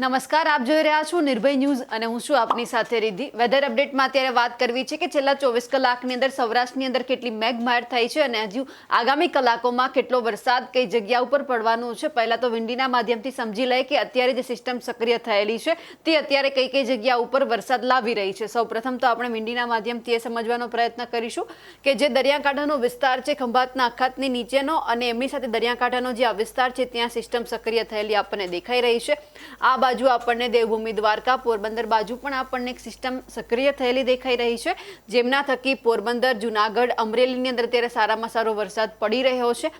નમસ્કાર, આપ જોઈ રહ્યા છો નિર્ભય ન્યૂઝ અને હું છું આપની સાથે રિદ્ધિ. વેધર અપડેટમાં અત્યારે વાત કરવી છે કે છેલ્લા ચોવીસ કલાકની અંદર સૌરાષ્ટ્રની અંદર કેટલી મેઘમાર થઈ છે અને હજુ આગામી કલાકોમાં કેટલો વરસાદ કઈ જગ્યા ઉપર પડવાનો છે? પહેલાં તો વિંડીના માધ્યમથી સમજી લઈએ કે અત્યારે જે સિસ્ટમ સક્રિય થયેલી છે, તે અત્યારે કઈ કઈ જગ્યા ઉપર વરસાદ લાવી રહી છે. સૌપ્રથમ તો આપણે વિંડીના માધ્યમથી એ સમજવાનો પ્રયત્ન કરીશું કે જે દરિયાકાંઠાનો વિસ્તાર છે, ખંભાતના અખાતની નીચેનો અને એમની સાથે દરિયાકાંઠાનો જે આ વિસ્તાર છે, ત્યાં સિસ્ટમ સક્રિય થયેલી આપણને દેખાઈ રહી છે. આ બાજુ આપણને દેવભૂમિ દ્વારકા, પોરબંદર બાજુ પણ આપણને એક સિસ્ટમ સક્રિય થયેલી દેખાઈ રહી છે. જેમના થકી પોરબંદર, જુનાગઢ, અમરેલીની અંદર અત્યારે સારામાં સારો વરસાદ પડી રહ્યો છે.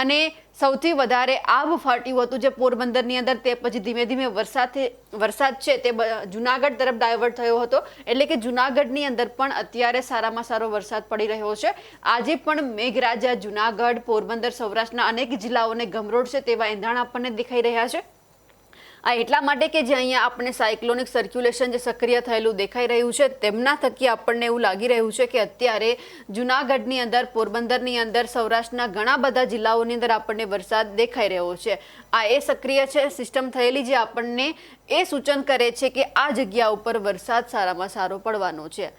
અને સૌથી વધારે આબ ફાટ્યું હતું જે પોરબંદરની અંદર તે પછી ધીમે ધીમે વરસાદ વરસાદ છે તે જુનાગઢ તરફ ડાયવર્ટ થયો હતો. એટલે કે જુનાગઢની અંદર પણ અત્યારે સારામાં સારો વરસાદ પડી રહ્યો છે. આજે પણ મેઘરાજા, જુનાગઢ, પોરબંદર, સૌરાષ્ટ્રના અનેક જિલ્લાઓને ગમરોડ છે તેવા એંધાણ આપણને દેખાઈ રહ્યા છે. આ એટલા માટે કે જે અહીંયા આપણે સાયક્લોનિક સર્ક્યુલેશન જે સક્રિય થયેલું દેખાઈ રહ્યું છે, તેમના થકી આપણને એવું લાગી રહ્યું છે કે અત્યારે જુનાગઢની અંદર, પોરબંદરની અંદર, સૌરાષ્ટ્રના ઘણા બધા જિલ્લાઓની અંદર આપણને વરસાદ દેખાઈ રહ્યો છે. આ એ સક્રિય છે, સિસ્ટમ થયેલી જે આપણને એ સૂચન કરે છે કે આ જગ્યા ઉપર વરસાદ સારામાં સારો પડવાનો છે.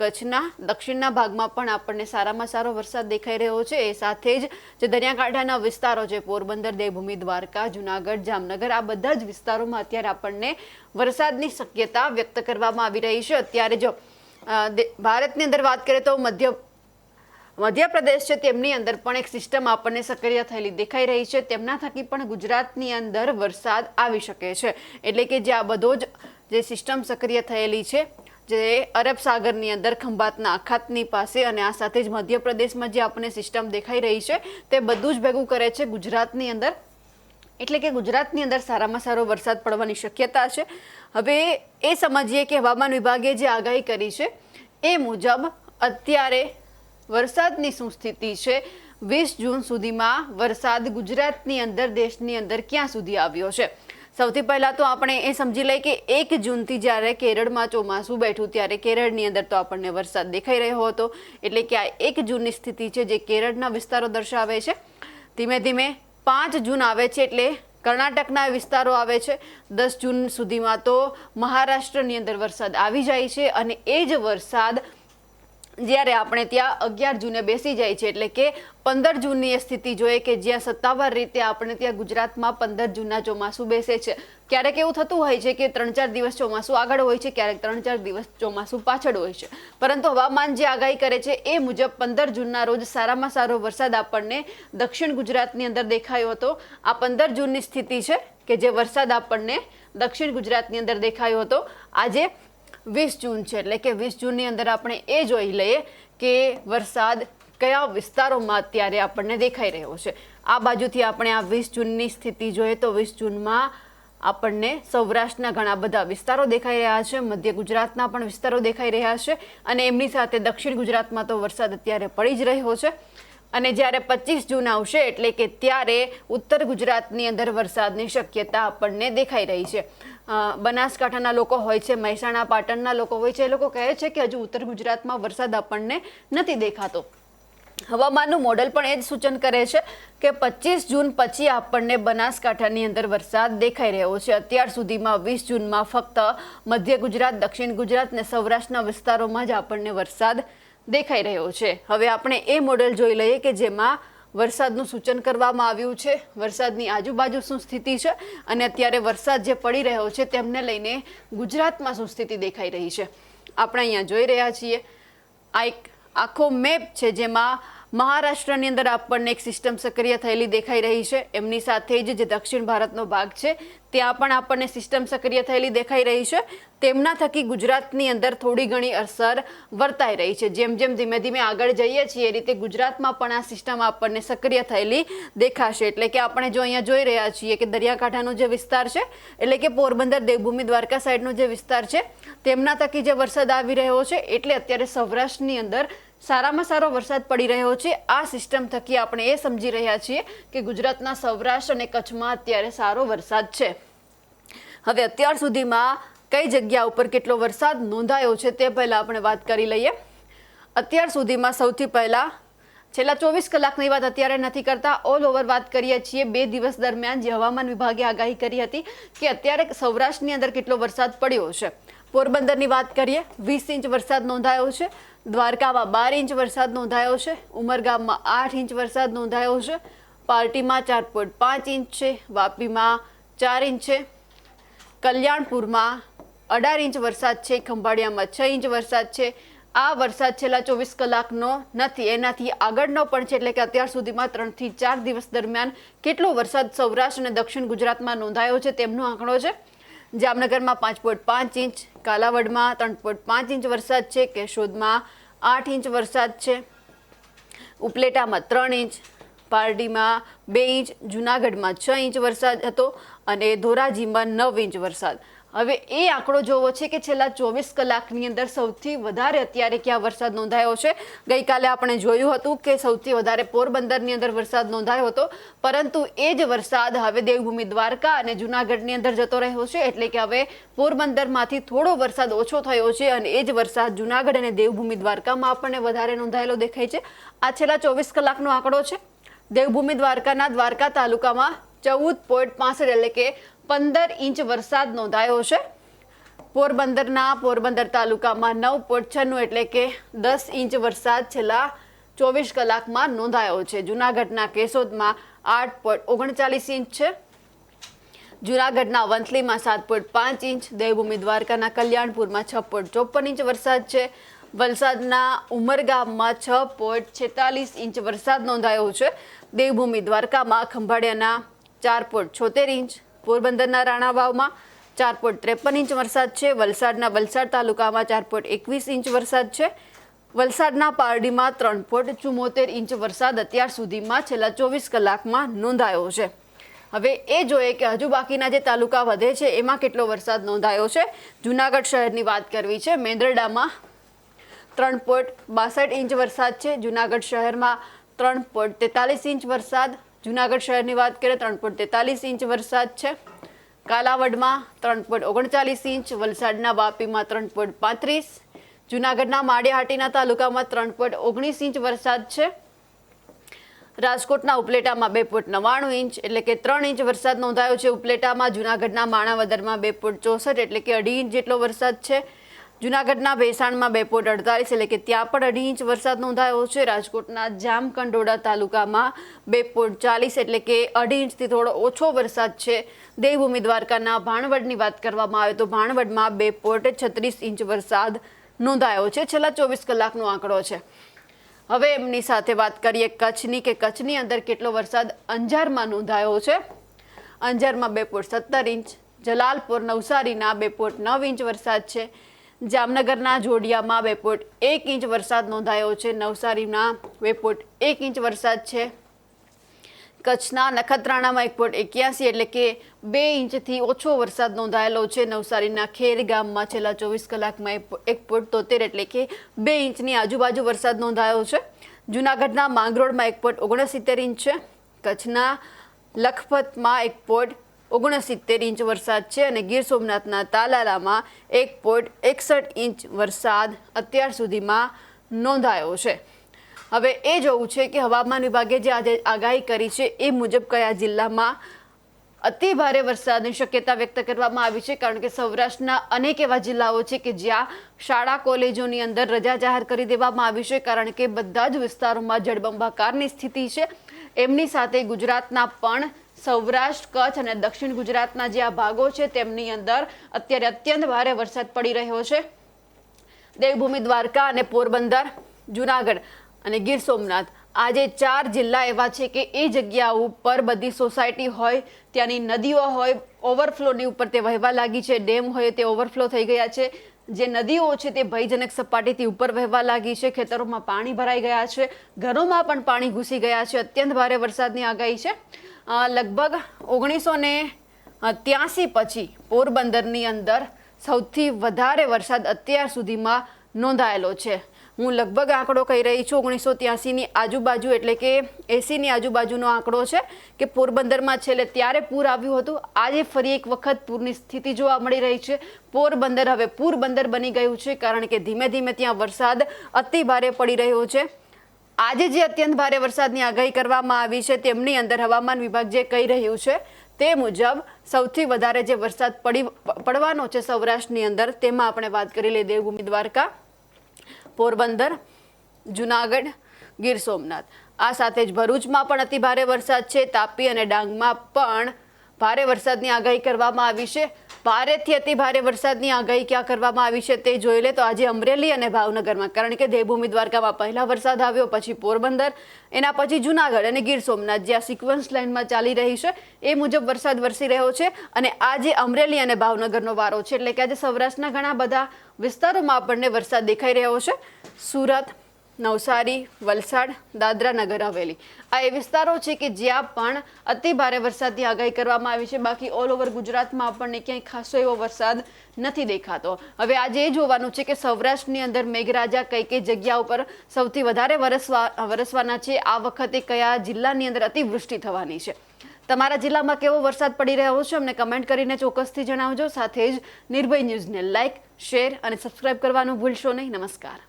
કચ્છના, દક્ષિણના ભાગમાં પણ આપણને સારામાં સારો વરસાદ દેખાઈ રહ્યો છે. એ સાથે જ જે દરિયાકાંઠાના વિસ્તારો છે, પોરબંદર, દેવભૂમિ, દ્વારકા, જુનાગઢ, જામનગર, આ બધા જ વિસ્તારોમાં અત્યારે આપણને વરસાદની શક્યતા વ્યક્ત કરવામાં આવી રહી છે. અત્યારે જો ભારતની અંદર વાત કરીએ તો મધ્ય, મધ્યપ્રદેશ છે, તેમની અંદર પણ એક સિસ્ટમ આપણને સક્રિય થયેલી દેખાઈ રહી છે. તેમના થકી પણ ગુજરાતની અંદર વરસાદ આવી શકે છે. એટલે કે જે આ બધો જ જે સિસ્ટમ સક્રિય થયેલી છે જે અરબ સાગરની અંદર ખંભાતના અખાતની પાસે અને આ સાથે જ મધ્યપ્રદેશમાં જે આપણને સિસ્ટમ દેખાઈ રહી છે, તે બધું જ ભેગું કરે છે ગુજરાતની અંદર. એટલે કે ગુજરાતની અંદર સારામાં સારો વરસાદ પડવાની શક્યતા છે. હવે એ સમજીએ કે હવામાન વિભાગે જે આગાહી કરી છે, એ મુજબ અત્યારે વરસાદની શું સ્થિતિ છે? વીસ જૂન સુધીમાં વરસાદ ગુજરાતની અંદર, દેશની અંદર ક્યાં સુધી આવ્યો છે? સૌથી પહેલાં તો આપણે એ સમજી લઈએ કે એક જૂનથી જ્યારે કેરળમાં ચોમાસું બેઠું ત્યારે કેરળની અંદર તો આપણને વરસાદ દેખાઈ રહ્યો હતો. એટલે કે આ એક જૂનની સ્થિતિ છે જે કેરળના વિસ્તારો દર્શાવે છે. ધીમે ધીમે પાંચ જૂન આવે છે એટલે કર્ણાટકના વિસ્તારો આવે છે. દસ જૂન સુધીમાં તો મહારાષ્ટ્રની અંદર વરસાદ આવી જાય છે અને એ જ વરસાદ જ્યારે આપણે ત્યાં અગિયાર જૂને બેસી જાય છે, એટલે કે પંદર જૂનની એ સ્થિતિ જોઈએ કે જ્યાં સત્તાવાર રીતે આપણે ત્યાં ગુજરાતમાં પંદર જૂનના ચોમાસું બેસે છે. ક્યારેક એવું થતું હોય છે કે ત્રણ ચાર દિવસ ચોમાસું આગળ હોય છે, ક્યારેક ત્રણ ચાર દિવસ ચોમાસું પાછળ હોય છે. પરંતુ હવામાન જે આગાહી કરે છે, એ મુજબ પંદર જૂનના રોજ સારામાં સારો વરસાદ આપણને દક્ષિણ ગુજરાતની અંદર દેખાયો હતો. આ પંદર જૂનની સ્થિતિ છે કે જે વરસાદ આપણને દક્ષિણ ગુજરાતની અંદર દેખાયો હતો. આજે વીસ જૂન છે. એટલે કે વીસ જૂનની અંદર આપણે એ જોઈ લઈએ કે વરસાદ કયા વિસ્તારોમાં અત્યારે આપણને દેખાઈ રહ્યો છે. આ બાજુથી આપણે આ વીસ જૂનની સ્થિતિ જોઈએ તો વીસ જૂનમાં આપણને સૌરાષ્ટ્રના ઘણા બધા વિસ્તારો દેખાઈ રહ્યા છે. મધ્ય ગુજરાતના પણ વિસ્તારો દેખાઈ રહ્યા છે. અને એમની સાથે દક્ષિણ ગુજરાતમાં તો વરસાદ અત્યારે પડી જ રહ્યો છે. અને જ્યારે પચીસ જૂન આવશે એટલે કે ત્યારે ઉત્તર ગુજરાતની અંદર વરસાદની શક્યતા આપણને દેખાઈ રહી છે. બનાસકાંઠાના લોકો હોય છે, મહેસાણા, પાટણના લોકો હોય છે, એ લોકો કહે છે કે હજુ ઉત્તર ગુજરાતમાં વરસાદ આપણને નથી દેખાતો. હવામાનનું મોડલ પણ એ જ સૂચન કરે છે કે પચીસ જૂન પછી આપણને બનાસકાંઠાની અંદર વરસાદ દેખાઈ રહ્યો છે. અત્યાર સુધીમાં વીસ જૂનમાં ફક્ત મધ્ય ગુજરાત, દક્ષિણ ગુજરાત અને સૌરાષ્ટ્રના વિસ્તારોમાં જ આપણને વરસાદ દેખાઈ રહ્યો છે. હવે આપણે એ મોડેલ જોઈ લઈએ કે જેમાં વરસાદનું સૂચન કરવામાં આવ્યું છે. વરસાદની આજુબાજુ શું સ્થિતિ છે અને અત્યારે વરસાદ જે પડી રહ્યો છે તેમને લઈને ગુજરાતમાં શું સ્થિતિ દેખાઈ રહી છે. આપણે અહીંયા જોઈ રહ્યા છીએ. આ એક આખો મેપ છે જેમાં મહારાષ્ટ્રની અંદર આપણને એક સિસ્ટમ સક્રિય થયેલી દેખાઈ રહી છે. એમની સાથે જ જે દક્ષિણ ભારતનો ભાગ છે, ત્યાં પણ આપણને સિસ્ટમ સક્રિય થયેલી દેખાઈ રહી છે. તેમના થકી ગુજરાતની અંદર થોડી ઘણી અસર વર્તાઈ રહી છે. જેમ જેમ ધીમે ધીમે આગળ જઈએ છીએ, એ રીતે ગુજરાતમાં પણ આ સિસ્ટમ આપણને સક્રિય થયેલી દેખાશે. એટલે કે આપણે જો અહીંયા જોઈ રહ્યા છીએ કે દરિયાકાંઠાનો જે વિસ્તાર છે, એટલે કે પોરબંદર, દેવભૂમિ, દ્વારકા સાઈડનો જે વિસ્તાર છે, તેમના થકી જે વરસાદ આવી રહ્યો છે, એટલે અત્યારે સૌરાષ્ટ્રની અંદર સારામાં સારો વરસાદ પડી રહ્યો છે. આ સિસ્ટમ થકી આપણે એ સમજી રહ્યા છીએ કે ગુજરાતના સૌરાષ્ટ્ર અને કચ્છમાં અત્યારે સારો વરસાદ છે. હવે અત્યાર સુધીમાં કઈ જગ્યા ઉપર કેટલો વરસાદ નોંધાયો છે તે પહેલાં આપણે વાત કરી લઈએ. અત્યાર સુધીમાં સૌથી પહેલાં છેલ્લા ચોવીસ કલાકની વાત અત્યારે નથી કરતા. ઓલ ઓવર વાત કરીએ છીએ બે દિવસ દરમિયાન જે હવામાન વિભાગે આગાહી કરી હતી કે અત્યારે સૌરાષ્ટ્રની અંદર કેટલો વરસાદ પડ્યો છે. પોરબંદરની વાત કરીએ, વીસ ઇંચ વરસાદ નોંધાયો છે, દ્વારકામાં બાર ઇંચ વરસાદ નોંધાયો છે, ઉમરગામમાં આઠ ઇંચ વરસાદ નોંધાયો છે પાર્ટીમાં ચાર પોઈન્ટ પાંચ ઇંચ છે, વાપીમાં ચાર ઇંચ છે, કલ્યાણપુરમાં અઢાર ઇંચ વરસાદ છે, ખંભાળિયામાં છ ઇંચ વરસાદ છે. આ વરસાદ છેલ્લા ચોવીસ કલાકનો નથી, એનાથી આગળનો પણ છે, એટલે કે અત્યાર સુધીમાં ત્રણથી ચાર દિવસ દરમિયાન કેટલો વરસાદ સૌરાષ્ટ્ર અને દક્ષિણ ગુજરાતમાં નોંધાયો છે, તેમનો આંકડો છે જામનગરમાં પાંચ પોઈન્ટ પાંચ ઇંચ, કાલાવડમાં ત્રણ પોઈન્ટ પાંચ ઇંચ વરસાદ છે, કેશોદમાં આઠ ઇંચ વરસાદ છે. ઉપલેટામાં ત્રણ ઇંચ, પારડીમાં બે ઇંચ, જુનાગઢમાં છ ઇંચ વરસાદ હતો અને ધોરાજીમાં નવ ઇંચ વરસાદ. હવે એ આંકડો જોવો છે કે છેલ્લા ચોવીસ કલાકની અંદર સૌથી વધારે અત્યારે ક્યાં વરસાદ નોંધાયો છે? ગઈકાલે આપણે જોયું હતું કે સૌથી વધારે પોરબંદરની અંદર વરસાદ નોંધાયો હતો, પરંતુ એ જ વરસાદ હવે દેવભૂમિ દ્વારકા અને જુનાગઢની અંદર જતો રહ્યો છે, એટલે કે હવે પોરબંદરમાંથી થોડો વરસાદ ઓછો થયો છે અને એ જ વરસાદ જુનાગઢ અને દેવભૂમિ દ્વારકામાં આપણને વધારે નોંધાયેલો દેખાય છે. આ છેલ્લા ચોવીસ કલાકનો આંકડો છે. દેવભૂમિ દ્વારકાના દ્વારકા તાલુકામાં ચૌદ પોઈન્ટ પાસઠ એટલે કે પંદર ઇંચ વરસાદ નોંધાયો છે. પોરબંદરના પોરબંદર તાલુકામાં નવ પોઈન્ટ છન્નું એટલે કે દસ ઇંચ વરસાદ છેલ્લા ચોવીસ કલાકમાં નોંધાયો છે. જુનાગઢના કેશોદમાં આઠ પોઈન્ટ ઓગણચાલીસ ઇંચ છે. જુનાગઢના વંથલીમાં સાત પોઈન્ટ પાંચ ઇંચ, દેવભૂમિ દ્વારકાના કલ્યાણપુરમાં છ પોઈન્ટ ચોપન ઇંચ વરસાદ છે. વલસાડના ઉમરગામમાં છ પોઈન્ટ છેતાલીસ ઇંચ વરસાદ નોંધાયો છે. દેવભૂમિ દ્વારકામાં ખંભાળિયાના ચાર પોઈન્ટ છોતેર ઇંચ પોરબંદરના રાણાવાવમાં ચાર પોઈન્ટ ત્રેપન ઇંચ વરસાદ છે. વલસાડના વલસાડ તાલુકામાં ચાર પોઈન્ટ એકવીસ ઇંચ વરસાદ છે. વલસાડના પારડીમાં ત્રણ પોઈન્ટ ચુમ્મોતેર ઇંચ વરસાદ અત્યાર સુધીમાં છેલ્લા ચોવીસ કલાકમાં નોંધાયો છે. હવે એ જોઈએ કે હજુ બાકીના જે તાલુકા વધે છે, એમાં કેટલો વરસાદ નોંધાયો છે. જુનાગઢ શહેરની વાત કરવી છે, મેંદરડામાં ત્રણ પોઈન્ટ બાસઠ ઇંચ વરસાદ છે. જુનાગઢ શહેરમાં ત્રણ પોઈન્ટ તેતાલીસ ઇંચ વરસાદ જુનાગઢ શહેરની વાત કરીએ, ત્રણ પોઈન્ટ તેતાલીસ ઇંચ વરસાદ છે. કાલાવડમાં ત્રણ પોઈન્ટ ઓગણચાલીસ ઇંચ, વલસાડના વાપીમાં ત્રણ પોઈન્ટ પાંત્રીસ, જુનાગઢના માળિયાહાટીના તાલુકામાં ત્રણ પોઈન્ટ ઓગણીસ ઇંચ વરસાદ છે. રાજકોટના ઉપલેટામાં બે પોઈન્ટ નવ્વાણું ઇંચ એટલે કે ત્રણ ઇંચ વરસાદ નોંધાયો છે. ઉપલેટામાં જુનાગઢના માણાવદરમાં બે પોઈન્ટ ચોસઠ એટલે કે અઢી ઇંચ જેટલો વરસાદ છે. જુનાગઢના ભેસાણમાં બે પોઈન્ટ અડતાલીસ એટલે કે ત્યાં પણ અઢી ઇંચ વરસાદ નોંધાયો છે. રાજકોટના જામકંડોડા તાલુકામાં બે પોઈન્ટ ચાલીસ એટલે કે અઢી ઇંચથી થોડો ઓછો વરસાદ છે. દેવભૂમિ દ્વારકાના ભાણવડની વાત કરવામાં આવે તો ભાણવડમાં બે પોઈન્ટ છત્રીસ ઇંચ વરસાદ નોંધાયો છે. છેલ્લા ચોવીસ કલાકનો આંકડો છે. હવે એમની સાથે વાત કરીએ કચ્છની કે કચ્છની અંદર કેટલો વરસાદ અંજારમાં નોંધાયો છે. અંજારમાં બે પોઈન્ટ સત્તર ઇંચ, જલાલપુર નવસારીના બે પોઈન્ટ નવ ઇંચ વરસાદ છે. જામનગરના જોડિયામાં બે પોઈન્ટ એક ઇંચ વરસાદ નોંધાયો છે. નવસારીના બે પોઈન્ટ એક ઇંચ વરસાદ છે. કચ્છના નખત્રાણામાં એક પોઈન્ટ એક્યાસી એટલે કે બે ઇંચથી ઓછો વરસાદ નોંધાયેલો છે. નવસારીના ખેર ગામમાં છેલ્લા ચોવીસ કલાકમાં એક પોઈન્ટ તોતેર એટલે કે બે ઇંચની આજુબાજુ વરસાદ નોંધાયો છે. જુનાગઢના માંગરોળમાં એક પોઈન્ટ ઓગણસિત્તેર ઇંચ છે. કચ્છના લખપતમાં એક પોઈન્ટ ઓગણસિત્તેર ઇંચ વરસાદ છે અને ગીર સોમનાથના તાલાલામાં એક પોઈન્ટ એકસઠ ઇંચ વરસાદ અત્યાર સુધીમાં નોંધાયો છે. હવે એ જોવું છે કે હવામાન વિભાગે જે આજે આગાહી કરી છે એ મુજબ કયા જિલ્લામાં અતિ ભારે વરસાદની શક્યતા વ્યક્ત કરવામાં આવી છે? કારણ કે સૌરાષ્ટ્રના અનેક એવા જિલ્લાઓ છે કે જ્યાં શાળા, કોલેજોની અંદર રજા જાહેર કરી દેવામાં આવી છે, કારણ કે બધા જ વિસ્તારોમાં જળબંબાકારની સ્થિતિ છે. એમની સાથે ગુજરાતના પણ સૌરાષ્ટ્ર, કચ્છ અને દક્ષિણ ગુજરાતના જે આ ભાગો છે, તેમની અંદર અત્યારે અત્યંત ભારે વરસાદ પડી રહ્યો છે. દેવભૂમિ દ્વારકા અને પોરબંદર, જુનાગઢ અને ગીર સોમનાથ. આજે ચાર જિલ્લા એવા છે કે એ જગ્યા ઉપર બધી સોસાયટી હોય, ત્યાંની નદીઓ હોય, ઓવરફ્લોની ઉપર તે વહેવા લાગી છે, ડેમ હોય, તે ઓવરફ્લો થઈ ગયા છે. જે નદીઓ છે તે ભયજનક સપાટીથી ઉપર વહેવા લાગી છે. ખેતરોમાં પાણી ભરાઈ ગયા છે. ઘરોમાં પણ પાણી ઘૂસી ગયા છે. અત્યંત ભારે વરસાદની આગાહી છે. લગભગ ઓગણીસો ને ત્યાસી પછી પોરબંદરની અંદર સૌથી વધારે વરસાદ અત્યાર સુધીમાં નોંધાયેલો છે. હું લગભગ આંકડો કહી રહી છું, ઓગણીસો ત્યાસીની આજુબાજુ એટલે કે એંસીની આજુબાજુનો આંકડો છે કે પોરબંદરમાં છેલ્લે ત્યારે પૂર આવ્યું હતું. આજે ફરી એક વખત પૂરની સ્થિતિ જોવા મળી રહી છે. પોરબંદર હવે પૂરબંદર બની ગયું છે કારણ કે ધીમે ધીમે ત્યાં વરસાદ અતિ ભારે પડી રહ્યો છે. આજે જે અત્યંત ભારે વરસાદની આગાહી કરવામાં આવી છે તેમની અંદર હવામાન વિભાગ જે કહી રહ્યું છે તે મુજબ સૌથી વધારે જે વરસાદ પડી, પડવાનો છે સૌરાષ્ટ્રની અંદર તેમાં આપણે વાત કરી લઈએ દેવભૂમિ દ્વારકા. પોરબંદર, જુનાગઢ, ગીર સોમનાથ. આ સાથે જ ભરૂચમાં પણ અતિ ભારે વરસાદ છે. તાપી અને ડાંગમાં પણ ભારે વરસાદની આગાહી કરવામાં આવી છે. ભારેથી અતિ ભારે વરસાદની આગાહી ક્યાં કરવામાં આવી છે તે જોઈ લે તો આજે અમરેલી અને ભાવનગરમાં. કારણ કે દેવભૂમિ દ્વારકામાં પહેલા વરસાદ આવ્યો, પછી પોરબંદર, એના પછી જુનાગઢ અને ગીર સોમનાથ જે આ સિક્વન્સ લાઇનમાં ચાલી રહી છે, એ મુજબ વરસાદ વરસી રહ્યો છે અને આજે અમરેલી અને ભાવનગરનો વારો છે. એટલે કે આજે સૌરાષ્ટ્રના ઘણા બધા વિસ્તારોમાં આપણને વરસાદ દેખાઈ રહ્યો છે. સુરત નવસારી, વલસાડ, દાદરા નગર હવેલી. આ એ વિસ્તારો છે કે જ્યાં પણ અતિ ભારે વરસાદની આગાહી કરવામાં આવી છે. બાકી ઓલ ઓવર ગુજરાતમાં આપણને ક્યાંય ખાસો એવો વરસાદ નથી દેખાતો. હવે આજે એ જોવાનું છે કે સૌરાષ્ટ્રની અંદર મેઘરાજા કઈ કઈ જગ્યા ઉપર સૌથી વધારે વરસવા, વરસવાના છે? આ વખતે કયા જિલ્લાની અંદર અતિવૃષ્ટિ થવાની છે? તમારા જિલ્લામાં કેવો વરસાદ પડી રહ્યો છે? અમને કમેન્ટ કરીને ચોક્કસથી જણાવજો. સાથે જ નિર્ભય ન્યૂઝને લાઇક શેર અને સબસ્ક્રાઇબ કરવાનું ભૂલશો નહીં. નમસ્કાર.